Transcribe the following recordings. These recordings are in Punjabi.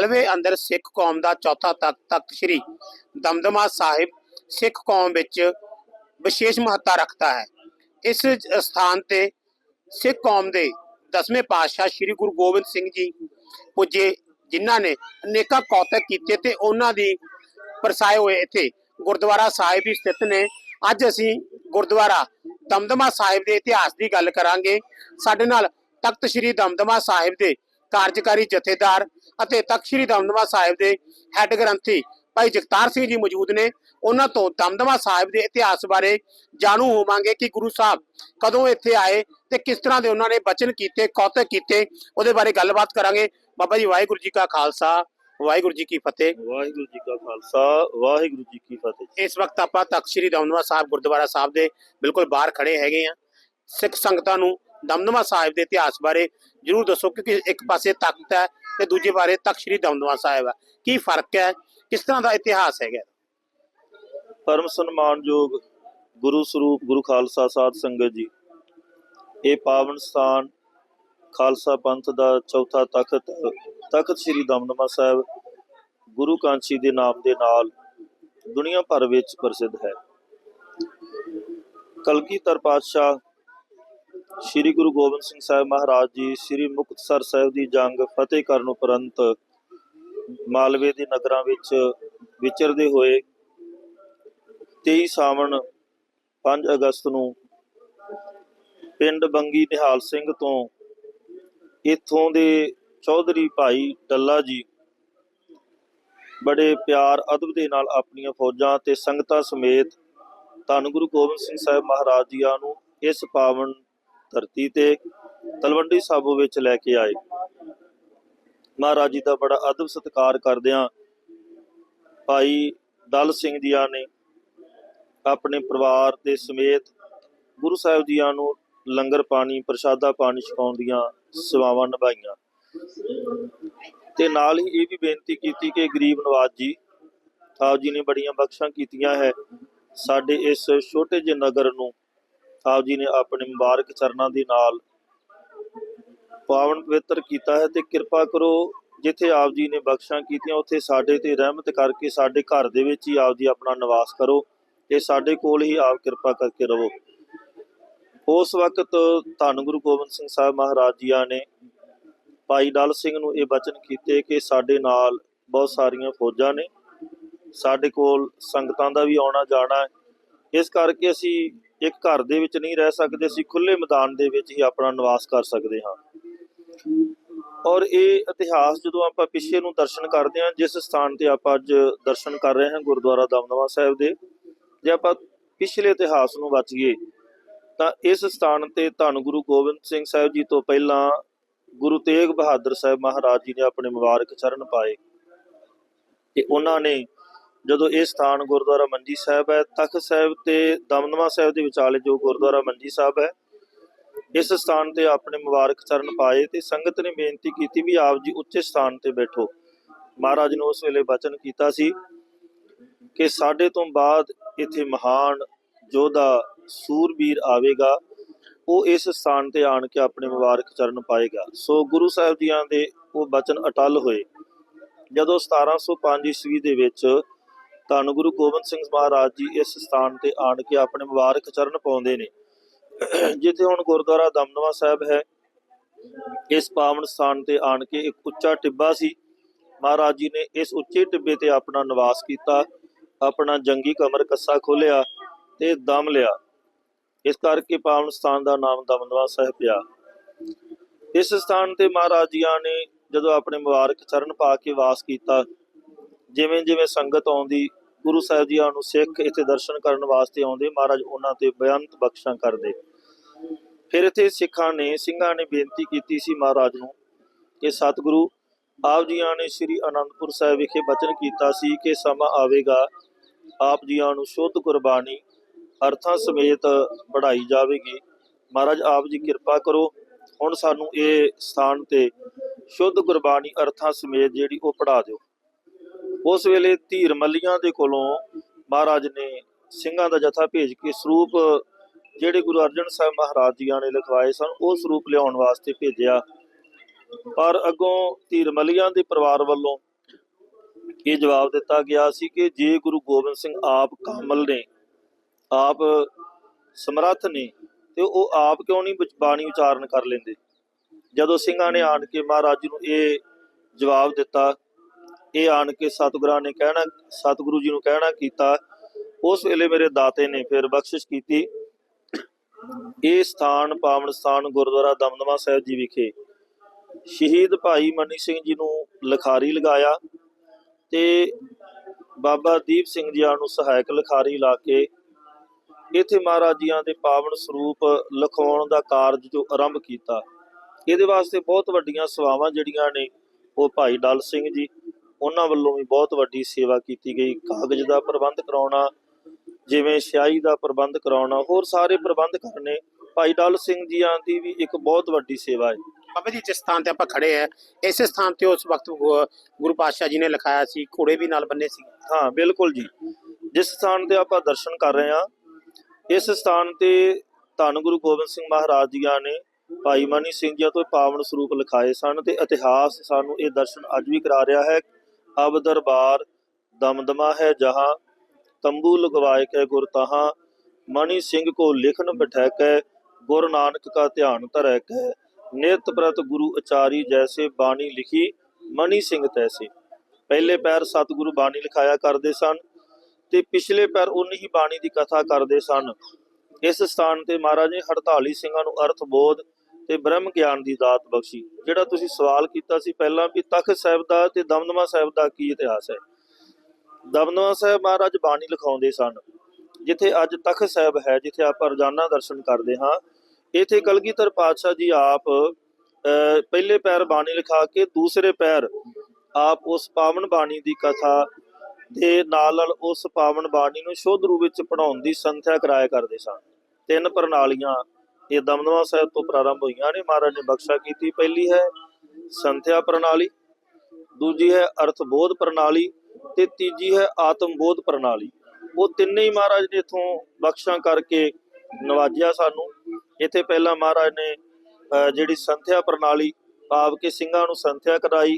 ਮਾਲਵੇ ਅੰਦਰ ਸਿੱਖ ਕੌਮ ਦਾ ਚੌਥਾ ਤਖਤ ਸ੍ਰੀ ਦਮਦਮਾ ਸਾਹਿਬ ਸਿੱਖ ਕੌਮ ਵਿੱਚ ਵਿਸ਼ੇਸ਼ ਮਹੱਤਤਾ ਰੱਖਦਾ ਹੈ। ਇਸ ਸਥਾਨ ਤੇ ਸਿੱਖ ਕੌਮ ਦੇ ਦਸਵੇਂ ਪਾਤਸ਼ਾਹ ਸ੍ਰੀ ਗੁਰੂ ਗੋਬਿੰਦ ਸਿੰਘ ਜੀ ਪੁੱਜੇ, ਜਿਨ੍ਹਾਂ ਨੇ ਅਨੇਕਾਂ ਕੌਤਕ ਕੀਤੇ ਤੇ ਉਹਨਾਂ ਦੀ ਪਰਸਾਏ ਹੋਏ ਇੱਥੇ ਗੁਰਦੁਆਰਾ ਸਾਹਿਬ ਵੀ ਸਥਿਤ ਨੇ। ਅੱਜ ਅਸੀਂ ਗੁਰਦੁਆਰਾ ਦਮਦਮਾ ਸਾਹਿਬ ਦੇ ਇਤਿਹਾਸ ਦੀ ਗੱਲ ਕਰਾਂਗੇ। ਸਾਡੇ ਨਾਲ ਤਖਤ ਸ੍ਰੀ ਦਮਦਮਾ ਸਾਹਿਬ ਦੇ ਕਾਰਜਕਾਰੀ ਜਥੇਦਾਰ ਅਤੇ ਤਖਤ ਸ੍ਰੀ ਦਮਦਮਾ ਸਾਹਿਬ ਦੇ ਹੈੱਡ ਗ੍ਰੰਥੀ ਭਾਈ ਜਗਤਾਰ ਸਿੰਘ ਜੀ ਮੌਜੂਦ ਨੇ। ਉਹਨਾਂ ਤੋਂ ਦਮਦਮਾ ਸਾਹਿਬ ਦੇ ਇਤਿਹਾਸ ਬਾਰੇ ਜਾਣੂ ਹੋਵਾਂਗੇ ਕਿ ਗੁਰੂ ਸਾਹਿਬ ਕਦੋਂ ਇੱਥੇ ਆਏ ਤੇ ਕਿਸ ਤਰ੍ਹਾਂ ਦੇ ਉਹਨਾਂ ਨੇ ਬਚਨ ਕੀਤੇ ਕੌਤਕ ਕੀਤੇ ਉਹਦੇ ਬਾਰੇ ਗੱਲਬਾਤ ਕਰਾਂਗੇ। ਬਾਬਾ ਜੀ ਵਾਹਿਗੁਰੂ ਜੀ ਕਾ ਖਾਲਸਾ ਵਾਹਿਗੁਰੂ ਜੀ ਕੀ ਫਤਿਹ। ਵਾਹਿਗੁਰੂ ਜੀ ਕਾ ਖਾਲਸਾ ਵਾਹਿਗੁਰੂ ਜੀ ਕੀ ਫਤਿਹ। ਇਸ ਵਕਤ ਆਪਾਂ ਤਖਤ ਸ੍ਰੀ ਦਮਦਮਾ ਸਾਹਿਬ ਗੁਰਦੁਆਰਾ ਸਾਹਿਬ ਦੇ ਬਿਲਕੁਲ ਬਾਹਰ ਖੜੇ ਹੈਗੇ ਆ ਸਿੱਖ ਸੰਗਤਾਂ ਨੂੰ ਦਮਦਮਾ ਸਾਹਿਬ ਦੇ ਇਤਿਹਾਸ ਬਾਰੇ ਜਰੂਰ ਦੱਸੋ ਕਿਉਂਕਿ ਇੱਕ ਪਾਸੇ ਤਖਤ ਹੈ ਤੇ ਦੂਜੇ ਬਾਰੇ ਤਖਤ ਸ੍ਰੀ ਦਮਦਮਾ ਸਾਹਿਬ ਹੈ। ਕੀ ਫ਼ਰਕ ਹੈ? ਕਿਸ ਤਰ੍ਹਾਂ ਦਾ ਇਤਿਹਾਸ ਹੈਗਾ ਪਰਮ ਸਨਮਾਨਯੋਗ ਗੁਰੂ ਸਰੂਪ ਗੁਰੂ ਖਾਲਸਾ ਸਾਧ ਸੰਗਤ ਜੀ, ਇਹ ਪਾਵਨ ਸਥਾਨ ਖਾਲਸਾ ਪੰਥ ਦਾ ਚੌਥਾ ਤਖਤ ਤਖਤ ਸ੍ਰੀ ਦਮਦਮਾ ਸਾਹਿਬ ਗੁਰੂ ਕਾਂਚੀ ਦੇ ਨਾਮ ਦੇ ਨਾਲ ਦੁਨੀਆ ਭਰ ਵਿੱਚ ਪ੍ਰਸਿੱਧ ਹੈ। ਕਲਗੀਧਰ ਪਾਤਸ਼ਾਹ ਸ੍ਰੀ ਗੁਰੂ ਗੋਬਿੰਦ ਸਿੰਘ ਸਾਹਿਬ ਮਹਾਰਾਜ ਜੀ, ਸ੍ਰੀ ਮੁਕਤਸਰ ਸਾਹਿਬ ਦੀ ਜੰਗ ਫਤਿਹ ਕਰਨ ਉਪਰੰਤ ਮਾਲਵੇ ਦੇ ਨਗਰਾਂ ਵਿੱਚ ਵਿਚਰਦੇ ਹੋਏ 23 ਸਾਵਣ 5 ਅਗਸਤ ਨੂੰ ਪਿੰਡ ਬੰਗੀ ਨਿਹਾਲ ਸਿੰਘ ਤੋਂ ਇੱਥੋਂ ਦੇ ਚੌਧਰੀ ਭਾਈ ਡੱਲਾ ਜੀ ਬੜੇ ਪਿਆਰ, ਅਦਬ ਦੇ ਨਾਲ ਆਪਣੀਆਂ ਫੌਜਾਂ ਤੇ ਸੰਗਤਾਂ ਸਮੇਤ ਧੰਨ ਗੁਰੂ ਗੋਬਿੰਦ ਸਿੰਘ ਸਾਹਿਬ ਮਹਾਰਾਜ ਜੀਆਂ ਨੂੰ ਇਸ ਪਾਵਨ ਧਰਤੀ ਤੇ ਤਲਵੰਡੀ ਸਾਬੋ ਵਿੱਚ ਲੈ ਕੇ ਆਏ। ਮਹਾਰਾਜ ਜੀ ਦਾ ਬੜਾ ਅਦਬ ਸਤਿਕਾਰ ਕਰਦਿਆਂ ਭਾਈ ਦਲ ਸਿੰਘ ਜੀਆਂ ਨੇ ਆਪਣੇ ਪਰਿਵਾਰ ਦੇ ਸਮੇਤ ਗੁਰੂ ਸਾਹਿਬ ਜੀਆਂ ਨੂੰ ਲੰਗਰ ਪਾਣੀ, ਪ੍ਰਸ਼ਾਦਾ ਪਾਣੀ ਛਕਾਉਣ ਦੀਆਂ ਸੇਵਾਵਾਂ ਨਿਭਾਈਆਂ। ਤੇ ਨਾਲ ਹੀ ਇਹ ਵੀ ਬੇਨਤੀ ਕੀਤੀ ਕਿ ਗਰੀਬ ਨਵਾਜ ਜੀ, ਆਪ ਜੀ ਨੇ ਬੜੀਆਂ ਬਖਸ਼ਾਂ ਕੀਤੀਆਂ ਹੈ। ਸਾਡੇ ਇਸ ਛੋਟੇ ਜਿਹੇ ਨਗਰ ਨੂੰ ਆਪ ਜੀ ਨੇ ਆਪਣੇ ਮੁਬਾਰਕ ਚਰਨਾਂ ਦੇ ਨਾਲ ਪਾਵਨ ਪਵਿੱਤਰ ਕੀਤਾ ਹੈ ਤੇ ਕਿਰਪਾ ਕਰੋ ਜਿੱਥੇ ਆਪ ਜੀ ਨੇ ਬਖਸ਼ਾਂ ਕੀਤੀਆਂ, ਉੱਥੇ ਸਾਡੇ ਤੇ ਰਹਿਮਤ ਕਰਕੇ ਸਾਡੇ ਘਰ ਦੇ ਵਿੱਚ ਹੀ ਆਪ ਜੀ ਆਪਣਾ ਨਿਵਾਸ ਕਰੋ ਤੇ ਸਾਡੇ ਕੋਲ ਹੀ ਆਪ ਕਿਰਪਾ ਕਰਕੇ ਰਹੋ। ਉਸ ਵਕਤ ਧੰਨ ਗੁਰੂ ਗੋਬਿੰਦ ਸਿੰਘ ਸਾਹਿਬ ਮਹਾਰਾਜ ਜੀਆਂ ਨੇ ਭਾਈ ਦਲ ਸਿੰਘ ਨੂੰ ਇਹ ਬਚਨ ਕੀਤੇ ਕਿ ਸਾਡੇ ਨਾਲ ਬਹੁਤ ਸਾਰੀਆਂ ਫੌਜਾਂ ਨੇ, ਸਾਡੇ ਕੋਲ ਸੰਗਤਾਂ ਦਾ ਵੀ ਆਉਣਾ ਜਾਣਾ ਹੈ। ਇਸ ਕਰਕੇ ਅਸੀਂ ਇੱਕ ਘਰ ਦੇ ਵਿੱਚ ਨਹੀਂ ਰਹਿ ਸਕਦੇ, ਅਸੀਂ ਖੁੱਲੇ ਮੈਦਾਨ ਦੇ ਵਿੱਚ ਹੀ ਆਪਣਾ ਨਿਵਾਸ ਕਰ ਸਕਦੇ ਹਾਂ। ਔਰ ਇਹ ਇਤਿਹਾਸ ਜਦੋਂ ਆਪਾਂ ਪਿੱਛੇ ਨੂੰ ਦਰਸ਼ਨ ਕਰਦੇ ਹਾਂ, ਜਿਸ ਸਥਾਨ ਤੇ ਆਪਾਂ ਅੱਜ ਦਰਸ਼ਨ ਕਰ ਰਹੇ ਹਾਂ, ਗੁਰਦੁਆਰਾ ਦਮਦਮਾ ਸਾਹਿਬ ਦੇ, ਜੇ ਆਪਾਂ ਪਿਛਲੇ ਇਤਿਹਾਸ ਨੂੰ ਬਚੀਏ ਤਾਂ ਇਸ ਸਥਾਨ ਤੇ ਧੰਨ ਗੁਰੂ ਗੋਬਿੰਦ ਸਿੰਘ ਸਾਹਿਬ ਜੀ ਤੋਂ ਪਹਿਲਾਂ ਗੁਰੂ ਤੇਗ ਬਹਾਦਰ ਸਾਹਿਬ ਮਹਾਰਾਜ ਜੀ ਨੇ ਆਪਣੇ ਮੁਬਾਰਕ ਚਰਨ ਪਾਏ। ਤੇ ਉਹਨਾਂ ਨੇ ਜਦੋਂ ਇਹ ਸਥਾਨ ਗੁਰਦੁਆਰਾ ਮੰਜੀ ਸਾਹਿਬ ਹੈ, ਤਖਤ ਸਾਹਿਬ ਤੇ ਦਮਦਮਾ ਸਾਹਿਬ ਦੇ ਵਿਚਾਲੇ ਜੋ ਗੁਰਦੁਆਰਾ ਮੰਜੀ ਸਾਹਿਬ ਹੈ, ਇਸ ਸਥਾਨ ਤੇ ਆਪਣੇ ਮੁਬਾਰਕ ਚਰਨ ਪਾਏ ਤੇ ਸੰਗਤ ਨੇ ਬੇਨਤੀ ਕੀਤੀ ਵੀ ਆਪ ਜੀ ਉੱਚੇ ਸਥਾਨ ਤੇ ਬੈਠੋ। ਮਹਾਰਾਜ ਨੇ ਉਸ ਵੇਲੇ ਬਚਨ ਕੀਤਾ ਸੀ ਕਿ ਸਾਡੇ ਤੋਂ ਬਾਅਦ ਇੱਥੇ ਮਹਾਨ ਯੋਧਾ ਸੂਰਬੀਰ ਆਵੇਗਾ, ਉਹ ਇਸ ਸਥਾਨ ਤੇ ਆਣ ਕੇ ਆਪਣੇ ਮੁਬਾਰਕ ਚਰਨ ਪਾਏਗਾ। ਸੋ ਗੁਰੂ ਸਾਹਿਬ ਜੀਆਂ ਦੇ ਉਹ ਬਚਨ ਅਟਲ ਹੋਏ। ਜਦੋਂ 1705 ਈਸਵੀ ਦੇ ਵਿੱਚ ਧੰਨ ਗੁਰੂ ਗੋਬਿੰਦ ਸਿੰਘ ਮਹਾਰਾਜ ਜੀ ਇਸ ਸਥਾਨ ਤੇ ਆਣ ਕੇ ਆਪਣੇ ਮੁਬਾਰਕ ਚਰਨ ਪਾਉਂਦੇ ਨੇ। ਜਿੱਥੇ ਹੁਣ ਗੁਰਦੁਆਰਾ ਦਮਦਮਾ ਸਾਹਿਬ ਹੈ, ਇਸ ਪਾਵਨ ਸਥਾਨ ਤੇ ਆਣ ਕੇ ਇੱਕ ਉੱਚਾ ਟਿੱਬਾ ਸੀ। ਮਹਾਰਾਜ ਜੀ ਨੇ ਇਸ ਉੱਚੇ ਟਿੱਬੇ ਤੇ ਆਪਣਾ ਨਿਵਾਸ ਕੀਤਾ, ਆਪਣਾ ਜੰਗੀ ਕਮਰ ਕੱਸਾ ਖੋਲਿਆ ਤੇ ਦਮ ਲਿਆ। ਇਸ ਕਰਕੇ ਪਾਵਨ ਸਥਾਨ ਦਾ ਨਾਮ ਦਮਦਮਾ ਸਾਹਿਬ ਪਿਆ। ਇਸ ਸਥਾਨ ਤੇ ਮਹਾਰਾਜ ਜੀਆਂ ਨੇ ਜਦੋਂ ਆਪਣੇ ਮੁਬਾਰਕ ਚਰਨ ਪਾ ਕੇ ਵਾਸ ਕੀਤਾ ਜਿਵੇਂ ਜਿਵੇਂ ਸੰਗਤ ਆਉਂਦੀ ਗੁਰੂ ਸਾਹਿਬ ਜੀਆਂ ਨੂੰ ਸਿੱਖ ਇੱਥੇ ਦਰਸ਼ਨ ਕਰਨ ਵਾਸਤੇ ਆਉਂਦੇ, ਮਹਾਰਾਜ ਉਹਨਾਂ ਤੇ ਬੇਅੰਤ ਬਖਸ਼ਾਂ ਕਰਦੇ। ਫਿਰ ਇੱਥੇ ਸਿੱਖਾਂ ਨੇ, ਸਿੰਘਾਂ ਨੇ ਬੇਨਤੀ ਕੀਤੀ ਸੀ ਮਹਾਰਾਜ ਨੂੰ ਕਿ ਸਤਿਗੁਰੂ, ਆਪ ਜੀਆਂ ਨੇ ਸ੍ਰੀ ਅਨੰਦਪੁਰ ਸਾਹਿਬ ਵਿਖੇ ਬਚਨ ਕੀਤਾ ਸੀ ਕਿ ਸਮਾਂ ਆਵੇਗਾ, ਆਪ ਜੀਆਂ ਨੂੰ ਸ਼ੁੱਧ ਕੁਰਬਾਨੀ, ਅਰਥਾਂ ਸਮੇਤ ਪੜਾਈ ਜਾਵੇਗੀ। ਮਹਾਰਾਜ, ਆਪ ਜੀ ਕਿਰਪਾ ਕਰੋ, ਹੁਣ ਸਾਨੂੰ ਇਹ ਸਥਾਨ ਤੇ ਸ਼ੁੱਧ ਗੁਰਬਾਣੀ ਅਰਥਾਂ ਸਮੇਤ ਜਿਹੜੀ ਉਹ ਪੜਾ ਦਿਓ। ਉਸ ਵੇਲੇ ਧੀਰ ਮੱਲੀਆਂ ਦੇ ਕੋਲੋਂ ਮਹਾਰਾਜ ਨੇ ਸਿੰਘਾਂ ਦਾ ਜਥਾ ਭੇਜ ਕੇ ਸਰੂਪ ਜਿਹੜੇ ਗੁਰੂ ਅਰਜਨ ਸਾਹਿਬ ਮਹਾਰਾਜ ਜੀਆਂ ਨੇ ਲਿਖਵਾਏ ਸਨ, ਉਹ ਸਰੂਪ ਲਿਆਉਣ ਵਾਸਤੇ ਭੇਜਿਆ। ਪਰ ਅੱਗੋਂ ਧੀਰ ਮੱਲੀਆਂ ਦੇ ਪਰਿਵਾਰ ਵੱਲੋਂ ਇਹ ਜਵਾਬ ਦਿੱਤਾ ਗਿਆ ਸੀ ਕਿ ਜੇ ਗੁਰੂ ਗੋਬਿੰਦ ਸਿੰਘ ਆਪ ਕਾਮਲ ਨੇ, ਆਪ ਸਮਰੱਥ ਨੇ, ਤੇ ਉਹ ਆਪ ਕਿਉਂ ਨਹੀਂ ਬਾਣੀ ਉਚਾਰਨ ਕਰ ਲੈਂਦੇ? ਜਦੋਂ ਸਿੰਘਾਂ ਨੇ ਆਣ ਕੇ ਮਹਾਰਾਜ ਨੂੰ ਇਹ ਜਵਾਬ ਦਿੱਤਾ ਇਹ ਆਣ ਕੇ ਸਤਿਗੁਰਾਂ ਨੇ ਕਹਿਣਾ, ਸਤਿਗੁਰੂ ਜੀ ਨੂੰ ਕਹਿਣਾ ਕੀਤਾ, ਉਸ ਵੇਲੇ ਮੇਰੇ ਦਾਤੇ ਨੇ ਫਿਰ ਬਖਸ਼ਿਸ਼ ਕੀਤੀ। ਇਹ ਸਥਾਨ ਪਾਵਨ ਸਥਾਨ ਗੁਰਦੁਆਰਾ ਦਮਦਮਾ ਸਾਹਿਬ ਜੀ ਵਿਖੇ ਸ਼ਹੀਦ ਭਾਈ ਮਨੀ ਸਿੰਘ ਜੀ ਨੂੰ ਲਿਖਾਰੀ ਲਗਾਇਆ ਤੇ ਬਾਬਾ ਦੀਪ ਸਿੰਘ ਜੀ ਨੂੰ ਸਹਾਇਕ ਲਿਖਾਰੀ ਲਾ ਕੇ ਇੱਥੇ ਮਹਾਰਾਜ ਜੀਆਂ ਦੇ ਪਾਵਨ ਸਰੂਪ ਲਿਖਾਉਣ ਦਾ ਕਾਰਜ ਜੋ ਆਰੰਭ ਕੀਤਾ। ਇਹਦੇ ਵਾਸਤੇ ਬਹੁਤ ਵੱਡੀਆਂ ਸੇਵਾਵਾਂ ਜਿਹੜੀਆਂ ਨੇ ਉਹ ਭਾਈ ਡਲ ਸਿੰਘ ਜੀ ਉਹਨਾਂ ਵੱਲੋਂ ਵੀ ਬਹੁਤ ਵੱਡੀ ਸੇਵਾ ਕੀਤੀ ਗਈ। ਕਾਗਜ਼ ਦਾ ਪ੍ਰਬੰਧ ਕਰਾਉਣਾ ਜਿਵੇਂ ਸਿਆਹੀ ਦਾ ਪ੍ਰਬੰਧ ਕਰਾਉਣਾ ਹੋਰ ਸਾਰੇ ਪ੍ਰਬੰਧ ਕਰਨੇ। ਭਾਈ ਡਲ ਸਿੰਘ ਜੀਆਂ ਦੀ ਵੀ ਇੱਕ ਬਹੁਤ ਵੱਡੀ ਸੇਵਾ ਹੈ। ਬਾਬਾ ਜੀ ਜਿਸ ਸਥਾਨ ਤੇ ਆਪਾਂ ਖੜੇ ਆ ਇਸੇ ਸਥਾਨ ਤੇ ਉਸ ਵਕਤ ਗੁਰੂ ਪਾਤਸ਼ਾਹ ਜੀ ਨੇ ਲਿਖਾਇਆ ਸੀ ਘੋੜੇ ਵੀ ਨਾਲ ਬੰਨੇ ਸੀ। ਹਾਂ ਬਿਲਕੁਲ ਜੀ। ਜਿਸ ਸਥਾਨ ਤੇ ਆਪਾਂ ਦਰਸ਼ਨ ਕਰ ਰਹੇ ਹਾਂ ਇਸ ਸਥਾਨ ਤੇ ਧੰਨ ਗੁਰੂ ਗੋਬਿੰਦ ਸਿੰਘ ਮਹਾਰਾਜ ਜੀਆਂ ਨੇ ਭਾਈ ਮਨੀ ਸਿੰਘ ਜੀ ਤੋਂ ਪਾਵਨ ਸਰੂਪ ਲਿਖਾਏ ਸਨ ਤੇ ਇਤਿਹਾਸ ਸਾਨੂੰ ਇਹ ਦਰਸ਼ਨ ਅੱਜ ਵੀ ਕਰਾ ਰਿਹਾ ਹੈ। ਅਬ ਦਰਬਾਰ ਦਮਦਮਾ ਹੈ ਜਹਾਂ, ਤੰਬੂ ਲਗਵਾਏ ਕੇ ਗੁਰ ਤਹਾਂ ਮਨੀ ਸਿੰਘ ਕੋ ਲਿਖਨ ਬਿਠਾਕੈ ਗੁਰ ਨਾਨਕ ਕਾ ਧਿਆਨ ਧਰੈ ਕੈ, ਨਿਤ ਪ੍ਰਤ ਗੁਰੂ ਅਚਾਰੀ ਜੈਸੇ ਬਾਣੀ ਲਿਖੀ ਮਨੀ ਸਿੰਘ ਤੈਸੇ। ਪਹਿਲੇ ਪੈਰ ਸਤਿਗੁਰੂ ਬਾਣੀ ਲਿਖਾਇਆ ਕਰਦੇ ਸਨ ਤੇ ਪਿਛਲੇ ਪੈਰ ਉਨੀ ਹੀ ਬਾਣੀ ਦੀ ਕਥਾ ਕਰਦੇ ਸਨ। ਇਸ ਸਥਾਨ ਤੇ ਮਹਾਰਾਜ ਨੇ 48 ਸਿੰਘਾਂ ਨੂੰ ਅਰਥ ਬੋਧ ਤੇ ਬ੍ਰਹਮ ਗਿਆਨ ਦੀ ਦਾਤ ਬਖਸ਼ੀ। ਜਿਹੜਾ ਤੁਸੀਂ ਸਵਾਲ ਕੀਤਾ ਸੀ ਪਹਿਲਾਂ ਵੀ ਤਖਤ ਸਾਹਿਬ ਦਾ ਤੇ ਦਮਦਮਾ ਸਾਹਿਬ ਦਾ ਕੀ ਇਤਿਹਾਸ ਹੈ? ਦਮਦਮਾ ਸਾਹਿਬ ਮਹਾਰਾਜ ਬਾਣੀ ਲਿਖਾਉਂਦੇ ਸਨ ਜਿੱਥੇ ਅੱਜ ਤਖਤ ਸਾਹਿਬ ਹੈ ਜਿੱਥੇ ਆਪਾਂ ਰੋਜ਼ਾਨਾ ਦਰਸ਼ਨ ਕਰਦੇ ਹਾਂ। ਇੱਥੇ ਕਲਗੀਧਰ ਪਾਤਸ਼ਾਹ ਜੀ ਆਪ ਅਹ, ਪਹਿਲੇ ਪੈਰ ਬਾਣੀ ਲਿਖਾ ਕੇ ਦੂਸਰੇ ਪੈਰ ਆਪ ਉਸ ਪਾਵਨ ਬਾਣੀ ਦੀ ਕਥਾ ਦੇ ਨਾਲ ਨਾਲ ਉਸ ਪਾਵਨ ਬਾਣੀ ਨੂੰ ਸ਼ੁੱਧ ਰੂਪ ਵਿੱਚ ਪੜਾਉਣ ਦੀ ਸੰਥਿਆ ਕਰਾਇਆ ਕਰਦੇ ਸਨ। ਤਿੰਨ ਪ੍ਰਣਾਲੀਆਂ ਇਹ ਦਮਦਮਾ ਸਾਹਿਬ ਤੋਂ ਪ੍ਰਾਰੰਭ ਹੋਈਆਂ ਨੇ ਮਹਾਰਾਜ ਨੇ ਬਖਸ਼ਾ ਕੀਤੀ। ਪਹਿਲੀ ਹੈ ਸੰਥਿਆ ਪ੍ਰਣਾਲੀ ਦੂਜੀ ਹੈ ਅਰਥ ਬੋਧ ਪ੍ਰਣਾਲੀ ਤੇ ਤੀਜੀ ਹੈ ਆਤਮ ਬੋਧ ਪ੍ਰਣਾਲੀ। ਉਹ ਤਿੰਨੇ ਹੀ ਮਹਾਰਾਜ ਨੇ ਇਥੋਂ ਬਖਸ਼ਾਂ ਕਰਕੇ ਨਵਾਜਿਆ ਸਾਨੂੰ। ਇੱਥੇ ਪਹਿਲਾਂ ਮਹਾਰਾਜ ਨੇ ਅਹ, ਜਿਹੜੀ ਸੰਥਿਆ ਪ੍ਰਣਾਲੀ ਭਾਵ ਕਿ ਸਿੰਘਾਂ ਨੂੰ ਸੰਥਿਆ ਕਰਾਈ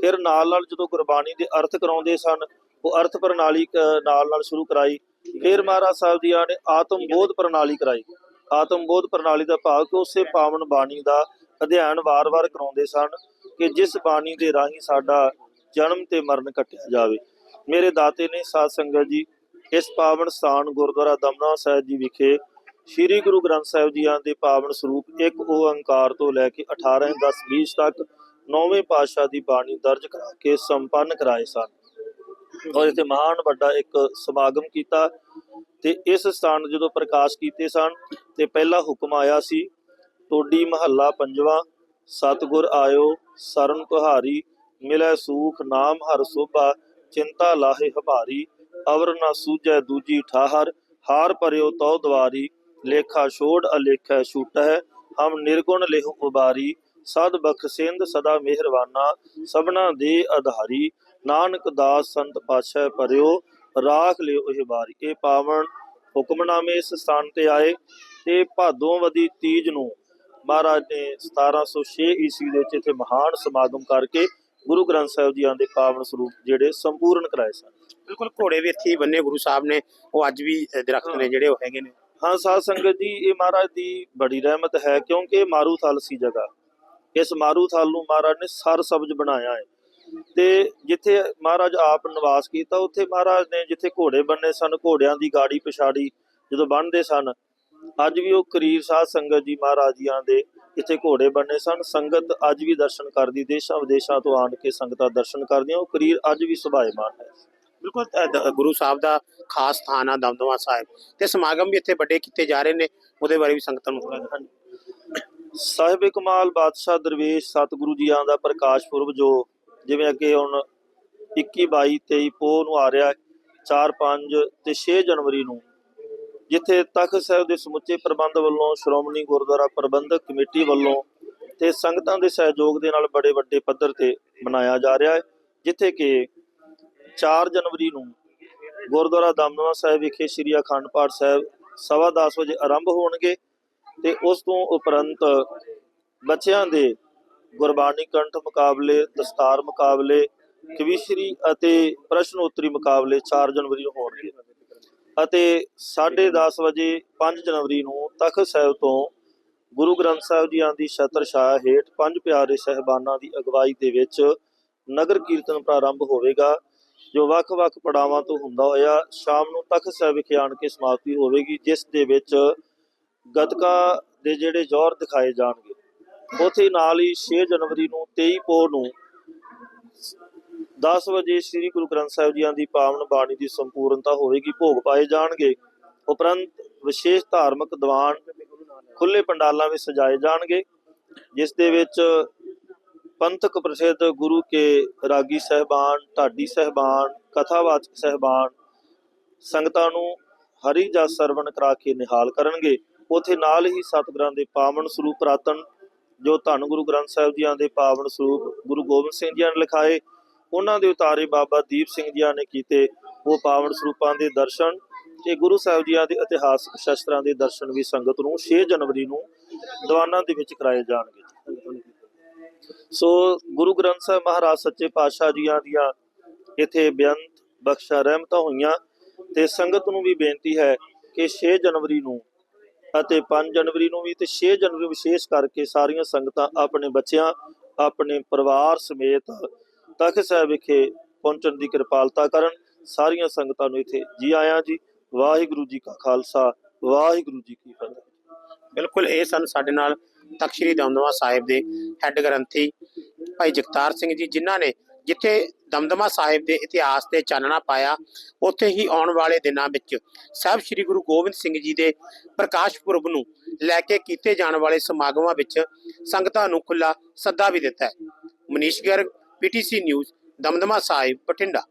ਫਿਰ ਨਾਲ ਨਾਲ ਜਦੋਂ ਗੁਰਬਾਣੀ ਦੇ ਅਰਥ ਕਰਾਉਂਦੇ ਸਨ ਉਹ ਅਰਥ ਪ੍ਰਣਾਲੀ ਕ- ਨਾਲ ਨਾਲ ਸ਼ੁਰੂ ਕਰਾਈ। ਫਿਰ ਮਹਾਰਾਜ ਸਾਹਿਬ ਦੀਆਂ ਨੇ ਆਤਮ ਬੋਧ ਪ੍ਰਣਾਲੀ ਕਰਾਈ। ਆਤਮ ਬੋਧ ਪ੍ਰਣਾਲੀ ਦਾ ਭਾਵ ਕਿ ਉਸੇ ਪਾਵਨ ਬਾਣੀ ਦਾ ਅਧਿਐਨ ਵਾਰ-ਵਾਰ ਕਰਾਉਂਦੇ ਸਨ ਕਿ ਜਿਸ ਬਾਣੀ ਦੇ ਰਾਹੀਂ ਸਾਡਾ ਜਨਮ ਤੇ ਮਰਨ ਕੱਟਿਆ ਜਾਵੇ। ਮੇਰੇ ਦਾਤੇ ਨੇ ਸਾਧ ਸੰਗਤ ਜੀ, ਇਸ ਪਾਵਨ ਸਥਾਨ ਗੁਰਦੁਆਰਾ ਦਮਨਾ ਸਾਹਿਬ ਜੀ ਵਿਖੇ ਸ੍ਰੀ ਗੁਰੂ ਗ੍ਰੰਥ ਸਾਹਿਬ ਜੀਆਂ ਦੇ ਪਾਵਨ ਸਰੂਪ ਇੱਕ ਓੰਕਾਰ ਤੋਂ ਲੈ ਕੇ 18 10 20 ਤੱਕ ਨੌਵੇਂ ਪਾਤਸ਼ਾਹ ਦੀ ਬਾਣੀ ਦਰਜ ਕਰਾ ਕੇ ਸੰਪੰਨ ਕਰਾਏ ਸਨ। ਔਰ ਇੱਥੇ ਮਹਾਨ ਵੱਡਾ ਇੱਕ ਸਮਾਗਮ ਕੀਤਾ ਤੇ ਇਸ ਸਥਾਨ ਜਦੋਂ ਪ੍ਰਕਾਸ਼ ਕੀਤੇ ਸਨ ਤੇ ਪਹਿਲਾ ਹੁਕਮ ਆਇਆ ਸੀ ਟੋਡੀ ਮਹੱਲਾ ਪੰਜਵਾਂ, ਸਤਿਗੁਰ ਆਇਓ, ਸਰਨ ਤੁਹਾਰੀ, ਮਿਲੈ ਸੂਖ, ਨਾਮ ਹਰ ਸੋਭਾ, ਚਿੰਤਾ ਲਾਹੇ ਹਮਾਰੀ, ਅਵਰ ਨਾ ਸੂਝੈ ਦੂਜੀ ਠਾਹਰ, ਹਾਰ ਪਰਿਓ ਤਉ ਦਵਾਰੀ, ਲੇਖਾ ਛੋੜ ਅਲੇਖੈ ਛੂਟੈ ਹਮ ਨਿਰਗੁਣ ਲਿਹੁ ਉਬਾਰੀ, ਸਦ ਬਖਸ਼ਿੰਦ ਸਦਾ ਮਿਹਰਵਾਨਾ ਸਭਨਾ ਦੇ ਆਧਾਰੀ ਨਾਨਕ ਦਾਸ ਸੰਤ ਪਾਸ਼ਾ ਪਰਿਓ, ਰਾਖ ਲਿਓ ਇਹ ਬਾਰੀ ਇਹ ਪਾਵਨ ਹੁਕਮਨਾਮੇ ਇਸ ਸਥਾਨ ਤੇ ਆਏ ਤੇ ਭਾਦੋਵਦੀ ਤੀਜ ਨੂੰ ਮਹਾਰਾਜ ਨੇ 1706 ਈਸਵੀ ਦੇ ਵਿੱਚ ਇੱਥੇ ਮਹਾਨ ਸਮਾਗਮ ਕਰਕੇ ਗੁਰੂ ਗ੍ਰੰਥ ਸਾਹਿਬ ਜੀਆਂ ਦੇ ਪਾਵਨ ਸਰੂਪ ਜਿਹੜੇ ਸੰਪੂਰਨ ਕਰਾਏ ਸਨ। ਬਿਲਕੁਲ ਘੋੜੇ ਵੀ ਇੱਥੇ ਬੰਨੇ ਗੁਰੂ ਸਾਹਿਬ ਨੇ ਉਹ ਅੱਜ ਵੀ ਦਰਖਤ ਨੇ ਜਿਹੜੇ ਉਹ ਹੈਗੇ ਨੇ। ਹਾਂ ਸਾਧ ਸੰਗਤ ਜੀ ਇਹ ਮਹਾਰਾਜ ਦੀ ਬੜੀ ਰਹਿਮਤ ਹੈ ਕਿਉਂਕਿ ਮਾਰੂਥਲ ਸੀ ਜਗ੍ਹਾ। ਇਸ ਮਾਰੂਥਲ ਨੂੰ ਮਹਾਰਾਜ ਨੇ ਸਰ ਸਬਜ ਬਣਾਇਆ ਹੈ। ਤੇ ਜਿੱਥੇ ਮਹਾਰਾਜ ਆਪ ਨਿਵਾਸ ਕੀਤਾ ਉੱਥੇ ਮਹਾਰਾਜ ਨੇ ਜਿੱਥੇ ਘੋੜੇ ਬੰਨੇ ਸਨ ਘੋੜਿਆਂ ਦੀ ਗਾੜੀ ਪਛਾੜੀ ਜਦੋਂ ਬੰਨਦੇ ਸਨ ਅੱਜ ਵੀ ਉਹ ਕਰੀਰ ਸਾਧ ਸੰਗਤ ਜੀ ਮਹਾਰਾਜ ਜੀਆਂ ਦੇ ਇੱਥੇ ਘੋੜੇ ਬੰਨੇ ਸਨ। ਸੰਗਤ ਅੱਜ ਵੀ ਦਰਸ਼ਨ ਕਰਦੀ ਦੇਸ਼ਾਂ ਵਿਦੇਸ਼ਾਂ ਤੋਂ ਆਣ ਕੇ ਸੰਗਤਾਂ ਦਰਸ਼ਨ ਕਰਦੀਆਂ। ਉਹ ਕਰੀਰ ਅੱਜ ਵੀ ਸੁਭਾਏਮਾਨ ਹੈ। ਬਿਲਕੁਲ ਗੁਰੂ ਸਾਹਿਬ ਦਾ ਖਾਸ ਸਥਾਨ ਆ ਦਮਦਮਾ ਸਾਹਿਬ ਤੇ ਸਮਾਗਮ ਵੀ ਇੱਥੇ ਵੱਡੇ ਕੀਤੇ ਜਾ ਰਹੇ ਨੇ। ਉਹਦੇ ਬਾਰੇ ਵੀ ਸੰਗਤਾਂ ਨੂੰ ਥੋੜਾ ਸਾਹਿਬ ਕਮਾਲ ਬਾਦਸ਼ਾਹ ਦਰਵੇਸ਼ ਸਤਿਗੁਰੂ ਜੀਆਂ ਦਾ ਪ੍ਰਕਾਸ਼ ਪੁਰਬ ਜੋ ਜਿਵੇਂ ਅੱਗੇ ਹੁਣ 21 22 23 ਪੋਹ ਨੂੰ ਆ ਰਿਹਾ 4 5 ਤੇ 6 ਜਨਵਰੀ ਨੂੰ ਜਿੱਥੇ ਤਖਤ ਸਾਹਿਬ ਦੇ ਸਮੁੱਚੇ ਪ੍ਰਬੰਧ ਵੱਲੋਂ ਸ਼੍ਰੋਮਣੀ ਗੁਰਦੁਆਰਾ ਪ੍ਰਬੰਧਕ ਕਮੇਟੀ ਵੱਲੋਂ ਤੇ ਸੰਗਤਾਂ ਦੇ ਸਹਿਯੋਗ ਦੇ ਨਾਲ ਬੜੇ ਵੱਡੇ ਪੱਧਰ ਤੇ ਮਨਾਇਆ ਜਾ ਰਿਹਾ ਹੈ, ਜਿੱਥੇ ਕਿ 4 ਜਨਵਰੀ ਨੂੰ ਗੁਰਦੁਆਰਾ ਦਮਦਮਾ ਸਾਹਿਬ ਵਿਖੇ ਸ੍ਰੀ ਅਖੰਡ ਪਾਠ ਸਾਹਿਬ ਸਵਾ ਦਸ ਵਜੇ ਆਰੰਭ ਹੋਣਗੇ ਤੇ ਉਸ ਤੋਂ ਉਪਰੰਤ ਬੱਚਿਆਂ ਦੇ ਗੁਰਬਾਣੀ ਕੰਠ ਮੁਕਾਬਲੇ, ਦਸਤਾਰ ਮੁਕਾਬਲੇ, ਕਵਿਸ਼ਰੀ ਅਤੇ ਪ੍ਰਸ਼ਨਤਰੀ ਮੁਕਾਬਲੇ 4 ਜਨਵਰੀ ਨੂੰ ਹੋਣਗੇ। ਅਤੇ 10:30 ਵਜੇ 5 ਜਨਵਰੀ ਨੂੰ ਤਖਤ ਸਾਹਿਬ ਤੋਂ ਗੁਰੂ ਗ੍ਰੰਥ ਸਾਹਿਬ ਜੀ ਦੀ ਛਤਰ ਛਾਇਆ ਹੇਠ ਪੰਜ ਪਿਆਰੇ ਸਹਿਬਾਨਾਂ ਦੀ ਅਗਵਾਈ ਦੇ ਵਿੱਚ ਨਗਰ ਕੀਰਤਨ ਪ੍ਰਾਰੰਭ ਹੋਵੇਗਾ ਜੋ ਵੱਖ-ਵੱਖ ਪੜਾਵਾਂ ਤੋਂ ਹੁੰਦਾ ਹੋਇਆ ਸ਼ਾਮ ਨੂੰ ਤਖਤ ਸਾਹਿਬ ਵਿਖੇ ਆਣ ਕੇ ਸਮਾਪਤੀ ਹੋਵੇਗੀ ਜਿਸ ਦੇ ਵਿੱਚ ਗਤਕਾ ਦੇ ਜਿਹੜੇ ਜੋਹਰ ਦਿਖਾਏ ਜਾਣਗੇ। ਉਥੇ ਨਾਲ ਹੀ 6 ਜਨਵਰੀ ਨੂੰ 23 ਪੋਹ ਨੂੰ 10 ਵਜੇ ਸ੍ਰੀ ਗੁਰੂ ਗ੍ਰੰਥ ਸਾਹਿਬ ਜੀਆਂ ਦੀ ਪਾਵਨ ਬਾਣੀ ਦੀ ਸੰਪੂਰਨਤਾ ਹੋਵੇਗੀ, ਭੋਗ ਪਾਏ ਜਾਣਗੇ, ਉਪਰੰਤ ਵਿਸ਼ੇਸ਼ ਧਾਰਮਿਕ ਦੀਵਾਨ ਖੁੱਲੇ ਪੰਡਾਲਾਂ ਵਿੱਚ ਸਜਾਏ ਜਾਣਗੇ, ਜਿਸ ਦੇ ਵਿੱਚ ਪੰਥਕ ਪ੍ਰਸਿੱਧ ਗੁਰੂ ਕੇ ਰਾਗੀ ਸਹਿਬਾਨ, ਢਾਡੀ ਸਹਿਬਾਨ, ਕਥਾਵਾਚਕ ਸਹਿਬਾਨ ਸੰਗਤਾਂ ਨੂੰ ਹਰੀ ਜਸ ਸਰਵਣ ਕਰਾ ਕੇ ਨਿਹਾਲ ਕਰਨਗੇ। ਉਥੇ ਨਾਲ ਹੀ ਸਤਿਗੁਰਾਂ ਦੇ ਪਾਵਨ ਸਰੂਪ ਪ੍ਰਾਤਨ, ਜੋ ਧੰਨ ਗੁਰੂ ਗ੍ਰੰਥ ਸਾਹਿਬ ਜੀਆਂ ਦੇ ਪਾਵਨ ਸਰੂਪ ਗੁਰੂ ਗੋਬਿੰਦ ਸਿੰਘ ਜੀ ਨੇ ਲਿਖਾਏ ਉਹਨਾਂ ਦੇ ਉਤਾਰੇ ਬਾਬਾ ਦੀਪ ਸਿੰਘ ਜੀ ਨੇ ਕੀਤੇ ਉਹ ਪਾਵਨ ਸਰੂਪਾਂ ਦੇ ਦਰਸ਼ਨ ਤੇ ਗੁਰੂ ਸਾਹਿਬ ਜੀਆਂ ਦੇ ਇਤਿਹਾਸਕ ਸ਼ਸਤਰਾਂ ਦੇ ਦਰਸ਼ਨ ਵੀ ਸੰਗਤ ਨੂੰ 6 ਜਨਵਰੀ ਨੂੰ ਦੀਵਾਨਾਂ ਦੇ ਵਿੱਚ ਕਰਾਏ ਜਾਣਗੇ। ਸੋ ਗੁਰੂ ਗ੍ਰੰਥ ਸਾਹਿਬ ਮਹਾਰਾਜ ਸੱਚੇ ਪਾਤਸ਼ਾਹ ਜੀਆਂ ਦੀਆਂ ਇਥੇ ਬੇਅੰਤ ਬਖਸ਼ਾ ਰਹਿਮਤਾਂ ਹੋਈਆਂ ਤੇ ਸੰਗਤ ਨੂੰ ਵੀ ਬੇਨਤੀ ਹੈ ਕਿ 6 ਜਨਵਰੀ ਨੂੰ ਅਤੇ 5 ਜਨਵਰੀ ਨੂੰ ਵੀ ਤੇ 6 ਜਨਵਰੀ ਨੂੰ ਵਿਸ਼ੇਸ਼ ਕਰਕੇ ਸਾਰੀਆਂ ਸੰਗਤਾਂ ਆਪਣੇ ਬੱਚਿਆਂ, ਆਪਣੇ ਪਰਿਵਾਰ ਸਮੇਤ ਤਖਤ ਸਾਹਿਬ ਵਿਖੇ ਪਹੁੰਚਣ ਦੀ ਕਿਰਪਾਲਤਾ ਕਰਨ ਸਾਰੀਆਂ ਸੰਗਤਾਂ ਨੂੰ ਇੱਥੇ ਜੀ ਆਇਆਂ ਜੀ। ਵਾਹਿਗੁਰੂ ਜੀ ਕਾ ਖਾਲਸਾ, ਵਾਹਿਗੁਰੂ ਜੀ ਕੀ ਫਤਿਹ। ਬਿਲਕੁਲ, ਇਹ ਸਨ ਸਾਡੇ ਨਾਲ ਤਖ਼ਤ ਸ੍ਰੀ ਦਮਦਮਾ ਸਾਹਿਬ ਦੇ ਹੈੱਡ ਗ੍ਰੰਥੀ ਭਾਈ ਜਗਤਾਰ ਸਿੰਘ ਜੀ, ਜਿਨ੍ਹਾਂ ਨੇ ਜਿੱਥੇ ਦਮਦਮਾ ਸਾਹਿਬ ਦੇ ਇਤਿਹਾਸ ਤੇ ਚਾਨਣਾ ਪਾਇਆ, ਉੱਥੇ ਹੀ ਆਉਣ ਵਾਲੇ ਦਿਨਾਂ ਵਿੱਚ ਸਾਹਿਬ ਸ੍ਰੀ ਗੁਰੂ ਗੋਬਿੰਦ ਸਿੰਘ ਜੀ ਦੇ ਪ੍ਰਕਾਸ਼ ਪੁਰਬ ਨੂੰ ਲੈ ਕੇ ਕੀਤੇ ਜਾਣ ਵਾਲੇ ਸਮਾਗਮਾਂ ਵਿੱਚ ਸੰਗਤਾਂ ਨੂੰ ਖੁੱਲਾ ਸੱਦਾ ਵੀ ਦਿੱਤਾ ਹੈ। Manish Garg PTC news Damdama Sahib Bathinda.